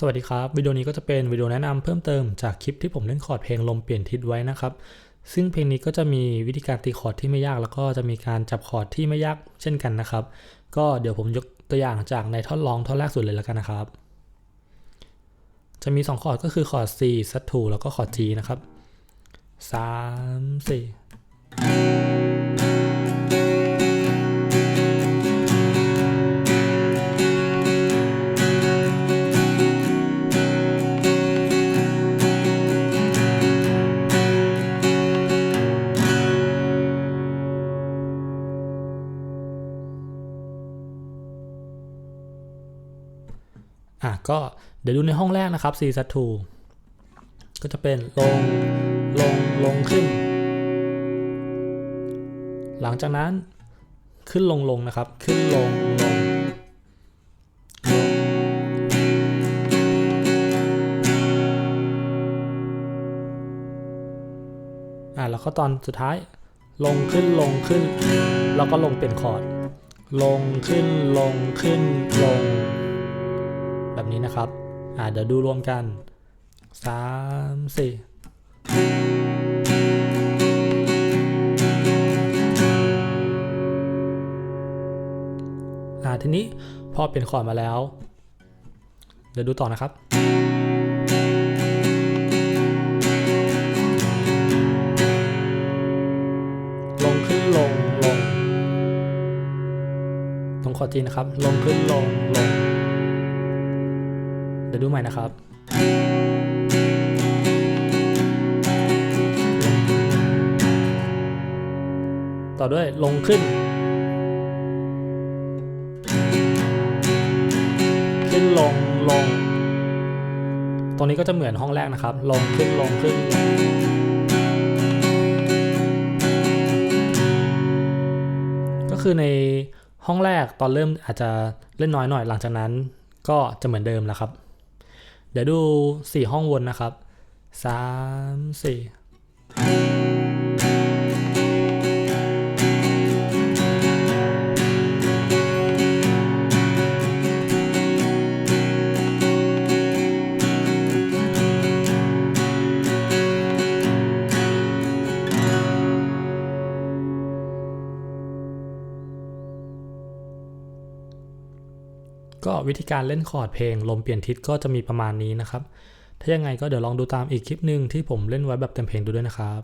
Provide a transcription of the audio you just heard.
สวัสดีครับ วิดีโอนี้ก็จะเป็นวิดีโอแนะนำเพิ่มเติมจากคลิปที่ผมเล่นคอร์ดเพลงลมเปลี่ยนทิศไว้นะครับ ซึ่งเพลงนี้ก็จะมีวิธีการตีคอร์ดที่ไม่ยากแล้วก็จะมีการจับคอร์ดที่ไม่ยากเช่นกันนะครับ ก็เดี๋ยวผมยกตัวอย่างจากในท่อนร้องท่อนแรกสุดเลยแล้วกันนะครับ จะมี 2 คอร์ดก็คือคอร์ด C sus 2แล้วก็คอร์ด G นะครับ3 4 อะก็เดี๋ยวดูในห้องแรกนะครับ C sus 2ก็จะเป็นลง ลง ลงขึ้น หลังจากนั้นขึ้นลงลงนะครับ ขึ้นลงลงอะแล้วก็ตอนสุดท้าย ลงขึ้นลงขึ้น แล้วก็ลงเป็นคอร์ด ลงขึ้นลงขึ้นลง แบบนี้นะครับ อ่าเดี๋ยวดูรวมกัน3 4อ่าทีนี้พอเป็นคอร์ดมาแล้ว เดี๋ยวดูต่อนะครับ ลงขึ้นลงลง ตรงคอร์ดจีนะครับ ลงขึ้นลงลง เดี๋ยวดูใหม่นะครับต่อด้วยลงขึ้น ขึ้นลงลง ตรงนี้ก็จะเหมือนห้องแรกนะครับ ลงขึ้นลงขึ้น ก็คือในห้องแรกตอนเริ่มอาจจะเล่นน้อยหน่อยหลังจากนั้น ก็จะเหมือนเดิมแล้วครับ เดี๋ยวดู 4 ห้องวนนะครับ 3 4 ก็วิธีการเล่นคอร์ดเพลง ลมเปลี่ยนทิศก็จะมีประมาณนี้นะครับ ถ้ายังไงก็เดี๋ยวลองดูตามอีกคลิปหนึ่งที่ผมเล่นไว้แบบเต็มเพลงดูด้วยนะครับ